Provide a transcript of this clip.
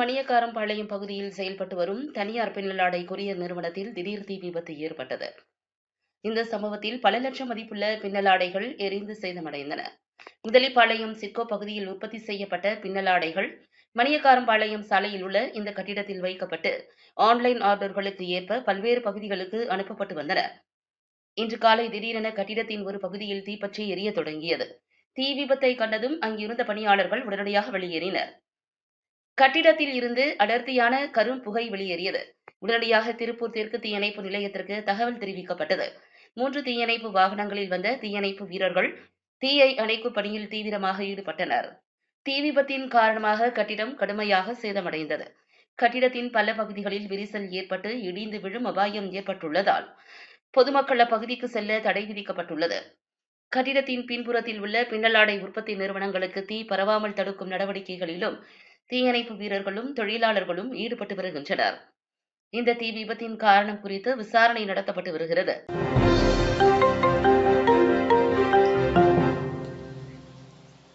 மணியக்காரம்பாளையம் பகுதியில் செயல்பட்டு வரும் தனியார் பின்னலாடை கொரியர் நிறுவனத்தில் திடீர் தீ விபத்து ஏற்பட்டது. இந்த சம்பவத்தில் பல லட்சம் மதிப்புள்ள பின்னலாடைகள் எரிந்து சேதமடைந்தன. முதலிப்பாளையம் சிட்கோ பகுதியில் உற்பத்தி செய்யப்பட்ட பின்னலாடைகள் மணியக்காரம்பாளையம் சாலையில் உள்ள இந்த கட்டிடத்தில் வைக்கப்பட்டு ஆன்லைன் ஆர்டர்களுக்கு ஏற்ப பல்வேறு பகுதிகளுக்கு அனுப்பப்பட்டு வந்தன. இன்று காலை திடீரென கட்டிடத்தின் ஒரு பகுதியில் தீப்பற்றி எரிய தொடங்கியது. தீ விபத்தை கண்டதும் அங்கிருந்த பணியாளர்கள் உடனடியாக வெளியேறினர். கட்டிடத்தில் இருந்து அடர்த்தியான கரும் புகை வெளியேறியது. உடனடியாக திருப்பூர் தெற்கு தீயணைப்பு நிலையத்திற்கு தகவல் தெரிவிக்கப்பட்டது. மூன்று தீயணைப்பு வாகனங்களில் வந்த தீயணைப்பு வீரர்கள் தீயை அணைக்கும் பணியில் தீவிரமாக ஈடுபட்டனர். தீ விபத்தின் காரணமாக கட்டிடம் கடுமையாக சேதமடைந்தது. கட்டிடத்தின் பல பகுதிகளில் விரிசல் ஏற்பட்டு இடிந்து விழும் அபாயம் ஏற்பட்டுள்ளதால் பொதுமக்கள் அப்பகுதிக்கு செல்ல தடை விதிக்கப்பட்டுள்ளது. கட்டிடத்தின் பின்புறத்தில் உள்ள பின்னலாடை உற்பத்தி நிறுவனங்களுக்கு தீ பரவாமல் தடுக்கும் நடவடிக்கைகளிலும் தீயணைப்பு வீரர்களும் தொழிலாளர்களும் ஈடுபட்டு வருகின்றனர். இந்த தீ விபத்தின் காரணம் குறித்து விசாரணை நடத்தப்பட்டு வருகிறது.